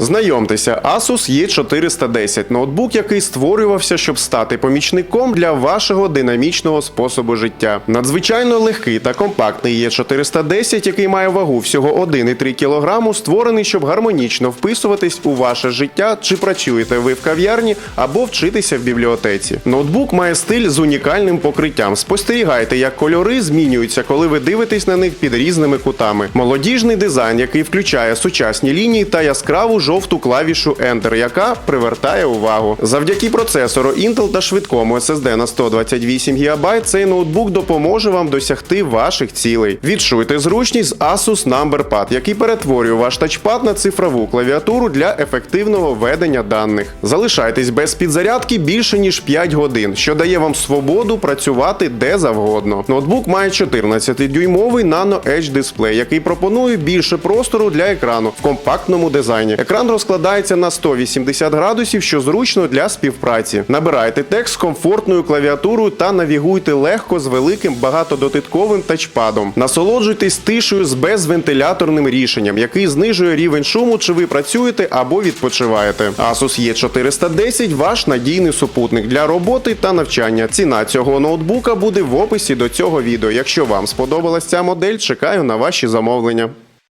Знайомтеся, Asus E410 – ноутбук, який створювався, щоб стати помічником для вашого динамічного способу життя. Надзвичайно легкий та компактний E410, який має вагу всього 1,3 кг, створений, щоб гармонічно вписуватись у ваше життя, чи працюєте ви в кав'ярні або вчитеся в бібліотеці. Ноутбук має стиль з унікальним покриттям. Спостерігайте, як кольори змінюються, коли ви дивитесь на них під різними кутами. Молодіжний дизайн, який включає сучасні лінії та яскраву жовту клавішу Enter, яка привертає увагу. Завдяки процесору Intel та швидкому SSD на 128 ГБ цей ноутбук допоможе вам досягти ваших цілей. Відчуйте зручність з Asus Numberpad, який перетворює ваш тачпад на цифрову клавіатуру для ефективного ведення даних. Залишайтесь без підзарядки більше ніж 5 годин, що дає вам свободу працювати де завгодно. Ноутбук має 14-дюймовий Nano Edge дисплей, який пропонує більше простору для екрану в компактному дизайні. Екран розкладається на 180 градусів, що зручно для співпраці. Набирайте текст з комфортною клавіатурою та навігуйте легко з великим багатодотитковим тачпадом. Насолоджуйтесь тишею з безвентиляторним рішенням, який знижує рівень шуму, чи ви працюєте або відпочиваєте. Asus E410 – ваш надійний супутник для роботи та навчання. Ціна цього ноутбука буде в описі до цього відео. Якщо вам сподобалась ця модель, чекаю на ваші замовлення.